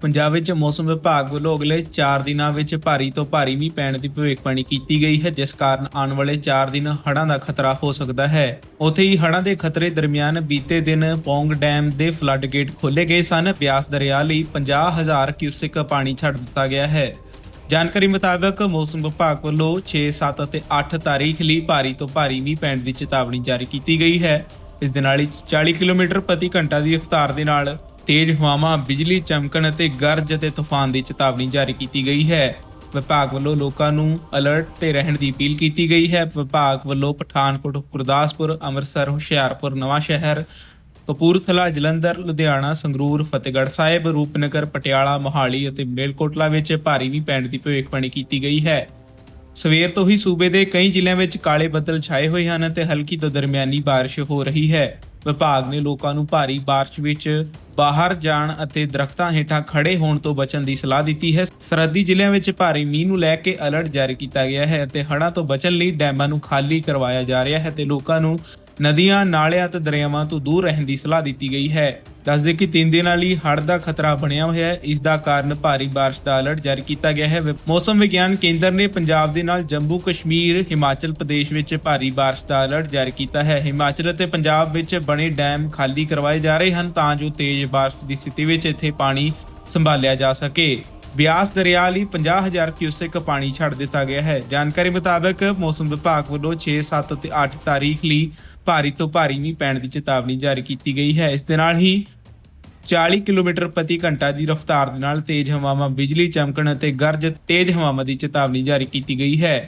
ਪੰਜਾਬ ਵਿੱਚ ਮੌਸਮ ਵਿਭਾਗ ਵੱਲੋਂ ਅਗਲੇ 4 ਦਿਨਾਂ ਵਿੱਚ ਭਾਰੀ ਤੋਂ ਭਾਰੀ ਮੀਂਹ ਪੈਣ ਦੀ ਭਵਿੱਖਬਾਣੀ ਕੀਤੀ ਗਈ ਹੈ ਜਿਸ ਕਾਰਨ ਆਉਣ ਵਾਲੇ 4 ਦਿਨ ਹੜ੍ਹਾਂ ਦਾ ਖਤਰਾ ਹੋ ਸਕਦਾ ਹੈ। ਉੱਥੇ ਹੀ ਹੜ੍ਹਾਂ ਦੇ ਖਤਰੇ ਦਰਮਿਆਨ ਬੀਤੇ ਦਿਨ ਪੌਂਗ ਡੈਮ ਦੇ ਫਲੱਡ ਗੇਟ ਖੋਲੇ ਗਏ ਸਨ। ਬਿਆਸ ਦਰਿਆ ਲਈ 50000 ਕਿਊਸਿਕ ਪਾਣੀ ਛੱਡ ਦਿੱਤਾ ਗਿਆ ਹੈ। ਜਾਣਕਾਰੀ ਮੁਤਾਬਕ ਮੌਸਮ ਵਿਭਾਗ ਵੱਲੋਂ 6, 7 ਅਤੇ 8 ਤਾਰੀਖ ਲਈ ਭਾਰੀ ਤੋਂ ਭਾਰੀ ਮੀਂਹ ਪੈਣ ਦੀ ਚੇਤਾਵਨੀ ਜਾਰੀ ਕੀਤੀ ਗਈ ਹੈ। ਇਸ ਦੇ ਨਾਲ ਹੀ 40 ਕਿਲੋਮੀਟਰ ਪ੍ਰਤੀ ਘੰਟਾ ਦੀ ਰਫ਼ਤਾਰ ਦੇ ਨਾਲ ਤੇਜ਼ ਹਵਾਵਾਂ, ਬਿਜਲੀ ਚਮਕਣ ਅਤੇ ਗਰਜ ਅਤੇ ਤੂਫਾਨ ਦੀ ਚੇਤਾਵਨੀ ਜਾਰੀ ਕੀਤੀ ਗਈ ਹੈ। ਵਿਭਾਗ ਵੱਲੋਂ ਲੋਕਾਂ ਨੂੰ ਅਲਰਟ ਤੇ ਰਹਿਣ ਦੀ ਅਪੀਲ ਕੀਤੀ ਗਈ ਹੈ। ਵਿਭਾਗ ਵੱਲੋਂ ਪਠਾਨਕੋਟ, ਗੁਰਦਾਸਪੁਰ, ਅੰਮ੍ਰਿਤਸਰ, ਹੁਸ਼ਿਆਰਪੁਰ ਨਵਾਂ ਸ਼ਹਿਰ ਕਪੂਰਥਲਾ, ਜਲੰਧਰ, ਲੁਧਿਆਣਾ, ਸੰਗਰੂਰ, ਫਤਿਹਗੜ੍ਹ ਸਾਹਿਬ, ਰੂਪਨਗਰ, ਪਟਿਆਲਾ, ਮੋਹਾਲੀ ਅਤੇ ਮੇਲਕੋਟਲਾ ਵਿੱਚ ਭਾਰੀ ਵੀ ਪੈਣ ਦੀ ਭਵਿੱਖਬਾਣੀ ਕੀਤੀ ਗਈ ਹੈ। ਸਵੇਰ ਤੋਂ ਹੀ ਸੂਬੇ ਦੇ ਕਈ ਜ਼ਿਲ੍ਹਿਆਂ ਵਿੱਚ ਕਾਲੇ ਬੱਦਲ ਛਾਏ ਹੋਏ ਹਨ ਅਤੇ ਹਲਕੀ ਤੋਂ ਦਰਮਿਆਨੀ ਬਾਰਿਸ਼ ਹੋ ਰਹੀ ਹੈ। ਵਿਭਾਗ ਨੇ ਲੋਕਾਂ ਨੂੰ ਭਾਰੀ ਬਾਰਿਸ਼ ਵਿੱਚ ਬਾਹਰ ਜਾਣ ਅਤੇ ਦਰਖਤਾਂ ਹੇਠਾਂ ਖੜੇ ਹੋਣ ਤੋਂ ਬਚਣ ਦੀ ਸਲਾਹ ਦਿੱਤੀ ਹੈ। ਸਰਹੱਦੀ ਜ਼ਿਲ੍ਹਿਆਂ ਵਿੱਚ ਭਾਰੀ ਮੀਂਹ ਨੂੰ ਲੈ ਕੇ ਅਲਰਟ ਜਾਰੀ ਕੀਤਾ ਗਿਆ ਹੈ ਅਤੇ ਹੜ੍ਹਾਂ ਤੋਂ ਬਚਣ ਲਈ ਡੈਮਾਂ ਨੂੰ ਖਾਲੀ ਕਰਵਾਇਆ ਜਾ ਰਿਹਾ ਹੈ ਤੇ ਲੋਕਾਂ ਨੂੰ ਨਦੀਆਂ, ਨਾਲਿਆਂ ਤੇ ਦਰਿਆਵਾਂ ਤੋਂ ਦੂਰ ਰਹਿਣ ਦੀ ਸਲਾਹ ਦਿੱਤੀ ਗਈ ਹੈ। ਦੱਸਦੇ ਕਿ ਤਿੰਨ ਦਿਨਾਂ ਲਈ ਹੜ੍ਹ ਦਾ ਖਤਰਾ ਬਣਿਆ ਹੋਇਆ ਹੈ। ਇਸ ਦਾ ਕਾਰਨ ਭਾਰੀ ਬਾਰਿਸ਼ ਦਾ ਅਲਰਟ ਜਾਰੀ ਕੀਤਾ ਗਿਆ ਹੈ। ਮੌਸਮ ਵਿਗਿਆਨ ਕੇਂਦਰ ਨੇ ਪੰਜਾਬ ਦੇ ਨਾਲ ਜੰਮੂ, ਕਸ਼ਮੀਰ, ਹਿਮਾਚਲ ਪ੍ਰਦੇਸ਼ ਵਿੱਚ ਭਾਰੀ ਬਾਰਿਸ਼ ਦਾ ਅਲਰਟ ਜਾਰੀ ਕੀਤਾ ਹੈ। ਹਿਮਾਚਲ ਅਤੇ ਪੰਜਾਬ ਵਿੱਚ ਬਣੇ ਡੈਮ ਖਾਲੀ ਕਰਵਾਏ ਜਾ ਰਹੇ ਹਨ ਤਾਂ ਜੋ ਤੇਜ਼ ਬਾਰਿਸ਼ ਦੀ ਸਥਿਤੀ ਵਿੱਚ ਇੱਥੇ ਪਾਣੀ ਸੰਭਾਲਿਆ ਜਾ ਸਕੇ। ਬਿਆਸ ਦਰਿਆ ਲਈ 50000 ਕਿਊਸੈਕ ਪਾਣੀ ਛੱਡ ਦਿੱਤਾ ਗਿਆ ਹੈ। ਜਾਣਕਾਰੀ ਮੁਤਾਬਕ ਮੌਸਮ ਵਿਭਾਗ ਵੱਲੋਂ 6, 7 ਅਤੇ 8 ਤਾਰੀਖ ਲਈ ਭਾਰੀ ਤੋਂ ਭਾਰੀ ਮੀਂਹ ਪੈਣ ਦੀ ਚੇਤਾਵਨੀ ਜਾਰੀ ਕੀਤੀ ਗਈ ਹੈ। ਇਸ ਦੇ ਨਾਲ ਹੀ 40 ਕਿਲੋਮੀਟਰ ਪ੍ਰਤੀ ਘੰਟਾ ਦੀ ਰਫ਼ਤਾਰ ਦੇ ਨਾਲ ਤੇਜ਼ ਹਵਾਵਾਂ ਬਿਜਲੀ ਚਮਕਣ ਅਤੇ ਗਰਜ ਤੇਜ਼ ਹਵਾਵਾਂ ਦੀ ਚੇਤਾਵਨੀ ਜਾਰੀ ਕੀਤੀ ਗਈ ਹੈ।